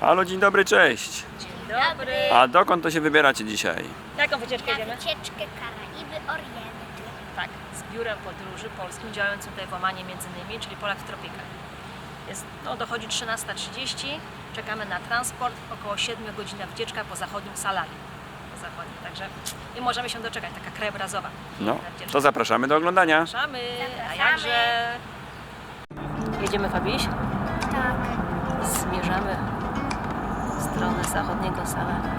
Halo, dzień dobry, cześć. Dzień dobry. A dokąd to się wybieracie dzisiaj? Jaką wycieczkę Na jedziemy? wycieczkę Karaiby Orientu. Tak, z biurem podróży polskim działającym tutaj w Omanie między innymi, czyli Polak w tropikach. Jest, no, dochodzi 13.30, czekamy na transport, około 7 godzina wycieczka po zachodnim Salali. Po zachodnim, także nie możemy się doczekać, taka krajobrazowa. No, wycieczka. to zapraszamy do oglądania. Zapraszamy, a jakże... Jedziemy Fabiś? Tak. Zmierzamy stronę zachodniego Salala.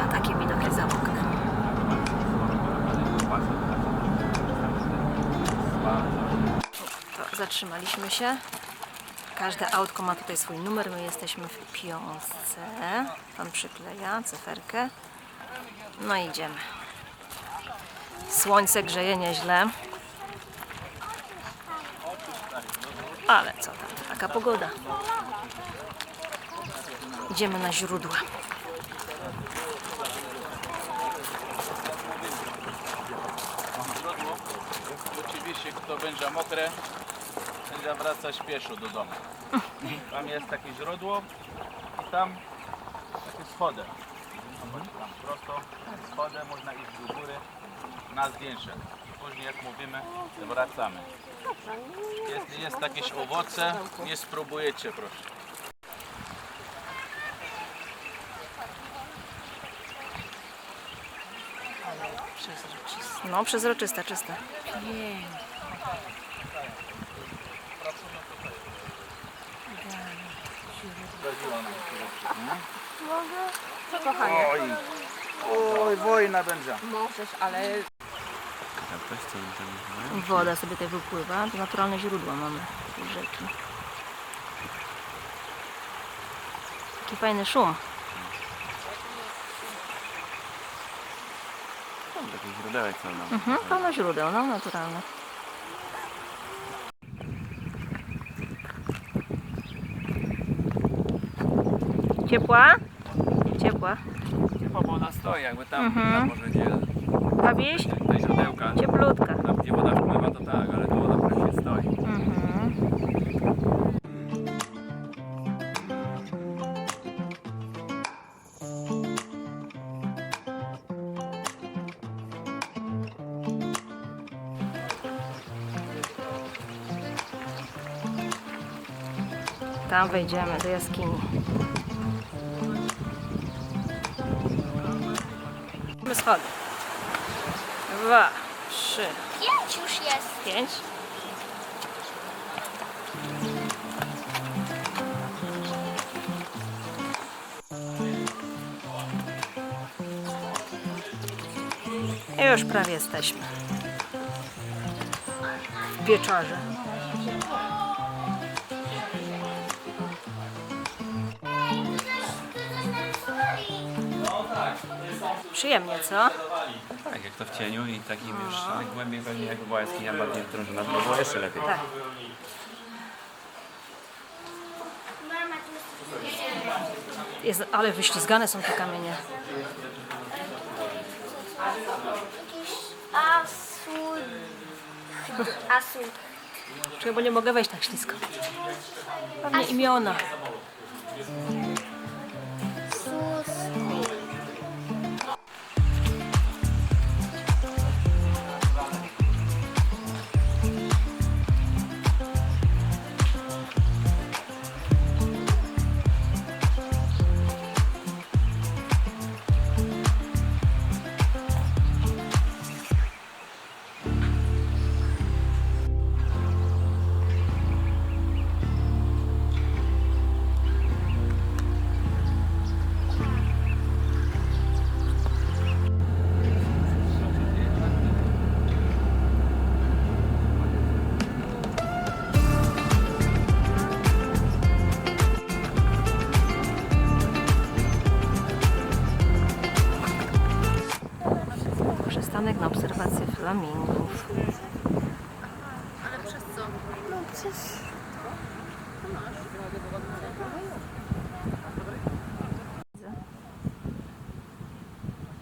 A takie widoki za zatrzymaliśmy się. Każde autko ma tutaj swój numer. My jesteśmy w piątce. Pan przykleja cyferkę. No idziemy. Słońce grzeje nieźle. Ale co tam, taka pogoda. Idziemy na źródła. Oczywiście kto będzie mokre, będzie wracać pieszo do domu. Tam jest takie źródło i tam takie schody. Tam prosto schodem można iść do góry na zdjęcie. Później jak mówimy, wracamy. Jeśli jest jakieś owoce, nie spróbujecie proszę. Przezroczysta. No, przezroczysta, czysta. Oj, oj, wojna będzie. Woda sobie tutaj wypływa. To naturalne źródła mamy rzeki. Taki fajny szum. Taki źródełek co nam. Mhm, pełno źródeł, no naturalne. Ciepła? Ciepła. Bo woda stoi, jakby tam, Mhm. tam może gdzie Bawisz? te źródełka. Cieplutka. Tam gdzie woda wpływa to tak, ale tu woda praktycznie stoi. Mhm. Tam wejdziemy do jaskini. Mamy schody. Dwa, trzy, Pięć już jest. pięć. I już prawie jesteśmy. W wieczorze. Przyjemnie, co? Tak, jak to w cieniu i takim już tak głębiej pewnie jakby była jaskinia bardziej wdrążona, to by było jeszcze lepiej. Tak. Jest ale wyślizgane są te kamienie. jakiś asul. Asul. Bo nie mogę wejść tak ślisko. Pewnie imiona. Flamingów. No przecież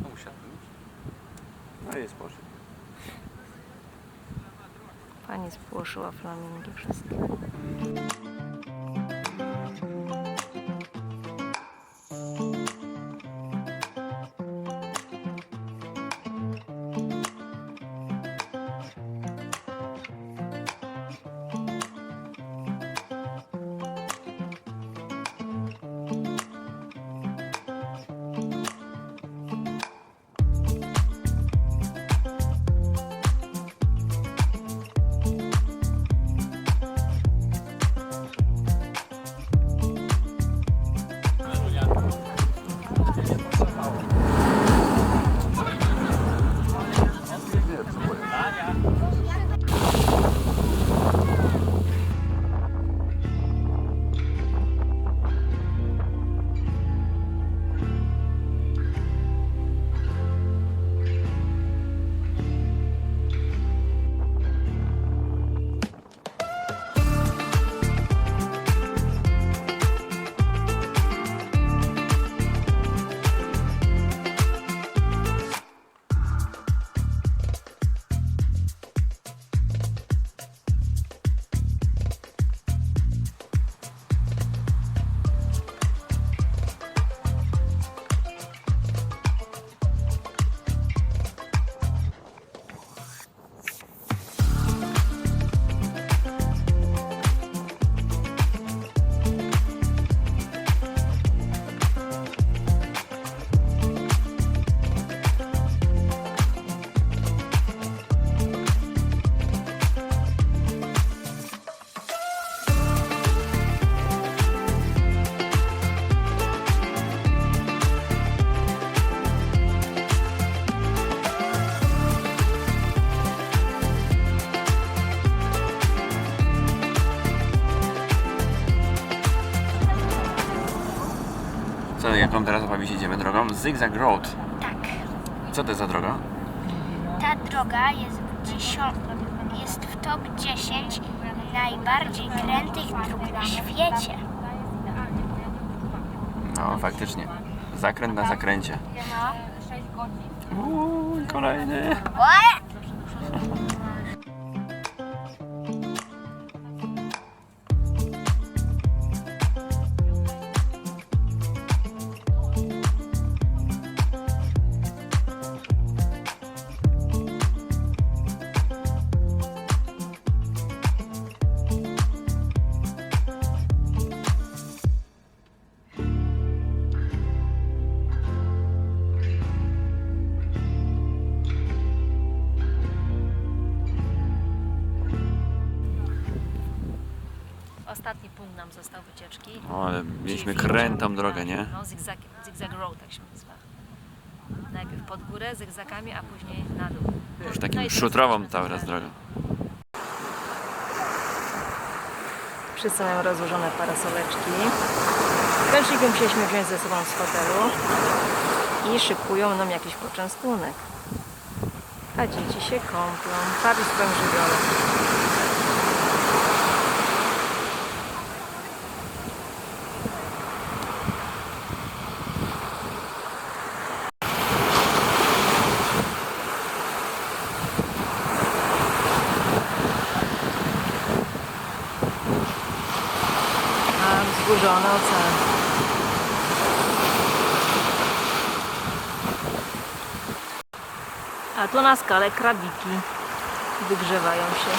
No usiadł już. No jest poszedł. Pani spłoszyła flamingi wszystkie. Co, jaką teraz opowiedź idziemy drogą? Zigzag Road. Tak. Co to jest za droga? Ta droga jest w, dziesią- jest w top 10 najbardziej krętych dróg na świecie. No, faktycznie. Zakręt na zakręcie. No. Uuu, kolejny. Nam został wycieczki. O, ale mieliśmy krętą drogę, nie? No, zigzag, zigzag road, tak się nazywa. Najpierw pod górę zygzakami, a później na dół. Już No takim teraz szutrową cały raz centralnie. drogą. Wszyscy mają rozłożone parasoleczki. Ręcznikiem musieliśmy wziąć ze sobą z hotelu i szykują nam jakiś poczęstunek. A dzieci się kąpią, bawi swoim żywiołem. A wzburzony ocean. A tu na skale krabiki wygrzewają się.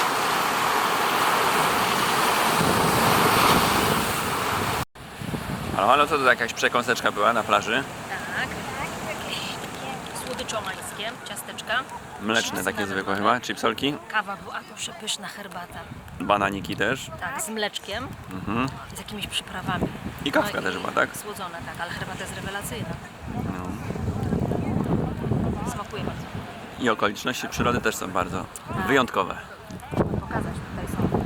Ale, ale co to jakaś przekąseczka była na plaży? Tak. Słodyczomańskie, ciasteczka. Mleczne takie zwykłe chyba, chipsolki, Kawa była, to przepyszna herbata. bananiki też Tak, z mleczkiem mhm. z jakimiś przyprawami. i kawka No też była, tak? Słodzona, tak, ale herbata jest rewelacyjna. No. Smakuje bardzo. I okoliczności przyrody też są bardzo wyjątkowe. Pokazać tutaj są.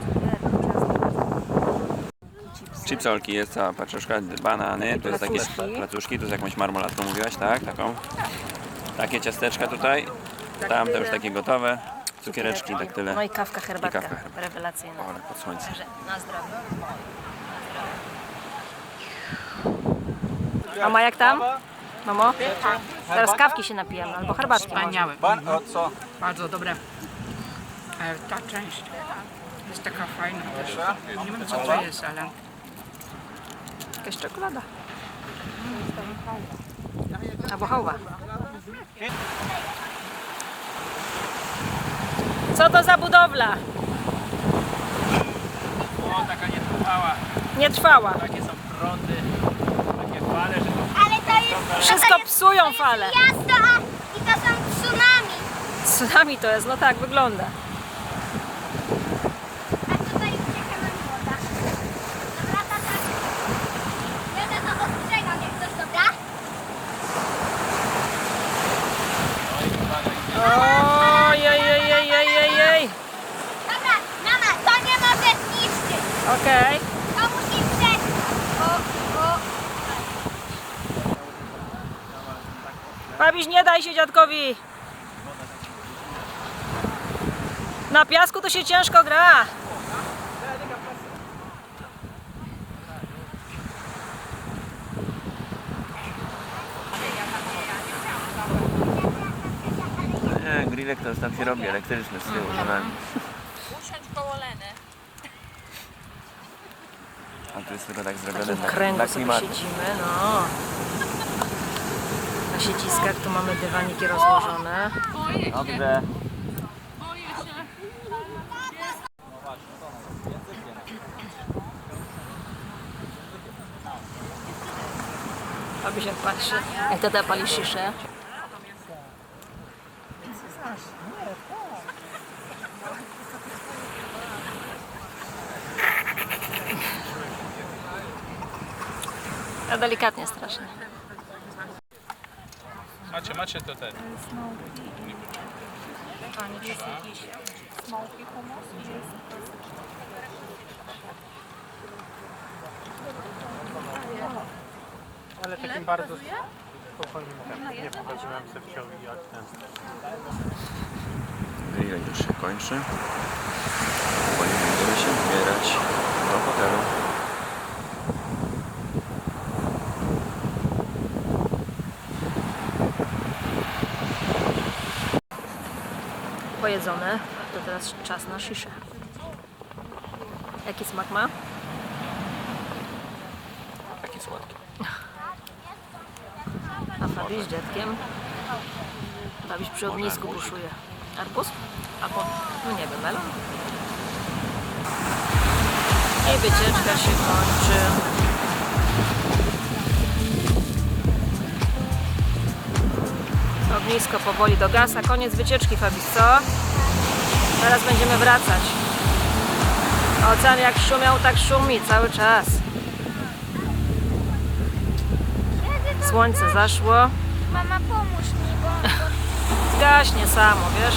Chipsolki jest cała paczuszka, banany, tu jest takie Placuszki. tu z jakąś marmolatką mówiłaś, tak? Taką. Takie ciasteczka tutaj, tam to już takie gotowe, cukiereczki, tak tyle. No i kawka herbatka. kawka herbatka. Rewelacyjna. Ale pod słońcem. Także na zdrowie. Na zdrowie. A ma jak tam? Mamo? Teraz kawki się napijemy, albo herbatki. Wspaniałe. Pan, o co? Bardzo dobre. E, Ta część jest taka fajna też. Nie wiem co to jest, ale Jakaś czekolada. Albo hałwa. Co to za budowla? O, taka nietrwała. Nie trwała. Takie są prądy, takie fale, że to Ale to jest Wszystko psują fale. miasto, a i to są tsunami. Tsunami to jest, no tak wygląda. A tutaj ucieka nam woda. Dobra, tata. Jadę to ostrzegam, jak coś dobra. Ojej, Dobra, mama, to nie może zniszczyć. Okej. To musi przetrwać. O, o. Babiś, nie daj się dziadkowi. Na piasku to się ciężko gra. Nie, grillek to już tam się robi, elektryczny z tyłu za nami. A tu jest tylko tak zrobione W dla, kręgu dla sobie klimatu. siedzimy, no. Na siedziskach tu mamy dywaniki rozłożone. Dobrze. Babiś jak patrzy, jak tata pali szyszę. Ja delikatnie strasznie. Macie, macie to ten. Ale takim bardzo spokojnym. Nie pokazałem Sefciowi jak ten. Grillek już się kończy. Powoli będziemy się zbierać do hotelu. Pojedzone, to teraz czas na szyszę. Jaki smak ma? Taki słodki. A Fabiś z dziadkiem. Fabiś przy ognisku buszuje. Arbuz? Albo, no nie wiem, melon? I wycieczka się kończy. Ognisko powoli dogasa. Koniec wycieczki, Fabis, co? Teraz będziemy wracać. Ocean jak szumiał, tak szumi cały czas. Słońce zaszło. Mama, pomóż mi, bo... Zgaśnie samo, wiesz?